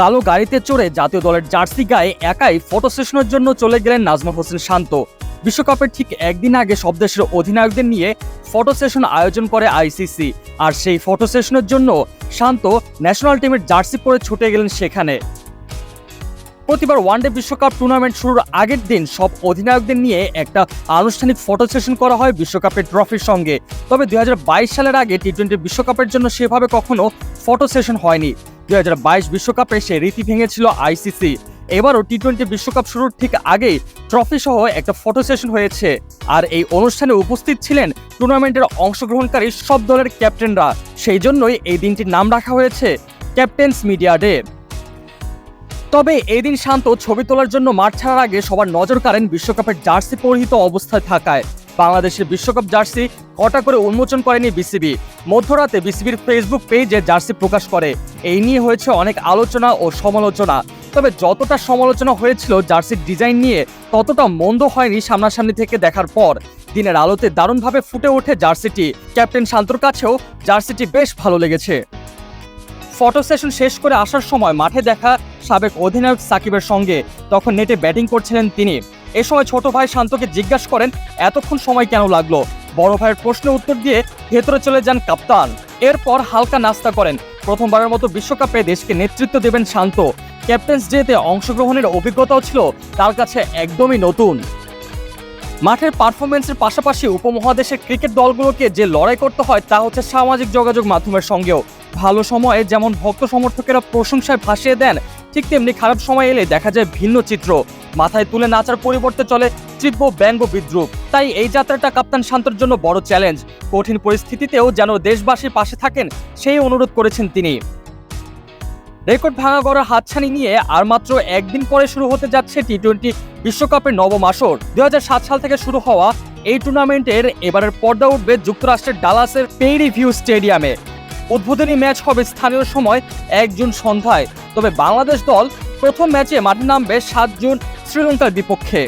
কালো গাড়িতে চড়ে জাতীয় দলের জার্সি গায়ে একাই ফটো সেশনের জন্য চলে গেলেন নাজমুল হোসেন শান্ত। বিশ্বকাপের ঠিক একদিন আগে সব দেশের অধিনায়কদের নিয়ে ফটো সেশন আয়োজন করে আইসিসি। আর সেই ফটো সেশনের জন্য শান্ত ন্যাশনাল টিমের জার্সি পরে ছুটে গেলেন সেখানে। প্রতিবার ওয়ানডে বিশ্বকাপ টুর্নামেন্ট শুরুর আগের দিন সব অধিনায়কদের নিয়ে একটা আনুষ্ঠানিক ফটো সেশন করা হয় বিশ্বকাপের ট্রফির সঙ্গে। তবে দুই হাজার বাইশ সালের আগে টি টোয়েন্টি বিশ্বকাপের জন্য সেভাবে কখনো ফটো সেশন হয়নি। দুই বিশ্বকাপে সে রীতি ভেঙেছিল আইসিসি এবারও টি টোয়েন্টি বিশ্বকাপ শুরুর ঠিক আগেই ট্রফি সহ একটা ফটো সেশন হয়েছে। আর এই অনুষ্ঠানে উপস্থিত ছিলেন টুর্নামেন্টের অংশগ্রহণকারী সব দলের ক্যাপ্টেনরা। সেই জন্যই এই দিনটির নাম রাখা হয়েছে ক্যাপ্টেন্স মিডিয়া ডে। তবে এই দিন শান্ত ছবি তোলার জন্য মাঠ ছাড়ার আগে সবার নজর কাড়েন বিশ্বকাপের জার্সি পরিহিত অবস্থায় থাকায়। বাংলাদেশের বিশ্বকাপ জার্সি কটা করে উন্মোচন করেনি বিসিবি। মধ্যরাতে বিসিবির ফেসবুক পেজে জার্সি প্রকাশ করে। এই নিয়ে হয়েছে অনেক আলোচনা ও সমালোচনা। তবে যতটা সমালোচনা হয়েছিল জার্সির ডিজাইন নিয়ে, ততটা মন্দ হয়নি সামনাসামনি থেকে দেখার পর। দিনের আলোতে দারুণভাবে ফুটে ওঠে জার্সিটি। ক্যাপ্টেন শান্তর কাছেও জার্সিটি বেশ ভালো লেগেছে। ফটো সেশন শেষ করে আসার সময় মাঠে দেখা সাবেক অধিনায়ক সাকিবের সঙ্গে তখন নেটে ব্যাটিং করছিলেন তিনি। এ সময় ছোট ভাই শান্তকে জিজ্ঞাসা করেন, এতক্ষণ সময় কেন লাগল? বড় ভাইয়ের প্রশ্নের উত্তর দিয়ে ভেতরে চলে যান কাপ্তান। এরপর হালকা নাস্তা করেন। প্রথমবারের মতো বিশ্বকাপে দেশকে নেতৃত্ব দেবেন শান্ত। ক্যাপ্টেন্স ডেতে অংশগ্রহণের অভিজ্ঞতাও ছিল, তার কাছে একদমই নতুন। মাঠের পারফরমেন্সের পাশাপাশি উপমহাদেশের ক্রিকেট দলগুলোকে যে লড়াই করতে হয় তা হচ্ছে সামাজিক যোগাযোগ মাধ্যমের সঙ্গেও। ভালো সময়ে যেমন ভক্ত সমর্থকেরা প্রশংসায় ভাসিয়ে দেন, ঠিক তেমনি খারাপ সময় এলে দেখা যায় ভিন্ন চিত্র। মাথায় তুলে নাচার পরিবর্তে চলে তীব্র ব্যঙ্গ বিদ্রুপ। তাই এই যাত্রাটা কাপ্তান শান্তর জন্য বড় চ্যালেঞ্জ কঠিন পরিস্থিতিতেও যেন দেশবাসীর পাশে থাকেন, সেই অনুরোধ করেছেন তিনি। রেকর্ড ভাঙা গড়ার হাতছানি নিয়ে আর মাত্র একদিন পরে শুরু হতে যাচ্ছে টি টোয়েন্টি বিশ্বকাপের নবম আসর। দু হাজার সাত সাল থেকে শুরু হওয়া এই টুর্নামেন্টের এবারের পর্দা উঠবে যুক্তরাষ্ট্রের ডালাসের পেইরি ভিউ স্টেডিয়ামে। উদ্বোধনী ম্যাচ হবে স্থানীয় সময় এক জুন সন্ধ্যায়। তবে বাংলাদেশ দল প্রথম ম্যাচে মাঠে নামবে সাত জুন শ্রীলঙ্কার বিপক্ষে।